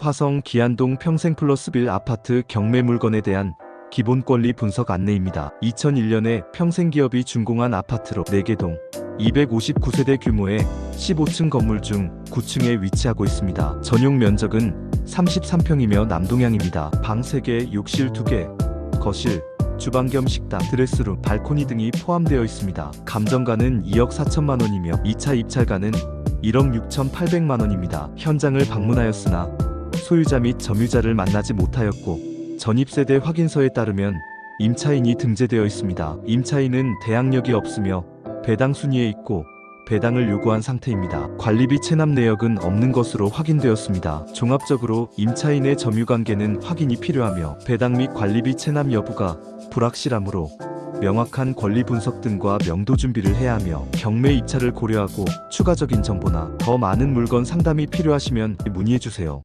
화성 기안동 평생플러스빌 아파트 경매 물건에 대한 기본 권리 분석 안내입니다. 2001년에 평생기업이 준공한 아파트로 4개 동 259세대 규모의 15층 건물 중 9층에 위치하고 있습니다. 전용 면적은 33평이며 남동향입니다. 방 3개, 욕실 2개, 거실, 주방 겸 식당, 드레스룸, 발코니 등이 포함되어 있습니다. 감정가는 2억 4천만 원이며 2차 입찰가는 1억 6천8백만 원입니다. 현장을 방문하였으나 소유자 및 점유자를 만나지 못하였고 전입세대 확인서에 따르면 임차인이 등재되어 있습니다. 임차인은 대항력이 없으며 배당 순위에 있고 배당을 요구한 상태입니다. 관리비 체납 내역은 없는 것으로 확인되었습니다. 종합적으로 임차인의 점유 관계는 확인이 필요하며 배당 및 관리비 체납 여부가 불확실하므로 명확한 권리 분석 등과 명도 준비를 해야 하며 경매 입찰을 고려하고 추가적인 정보나 더 많은 물건 상담이 필요하시면 문의해 주세요.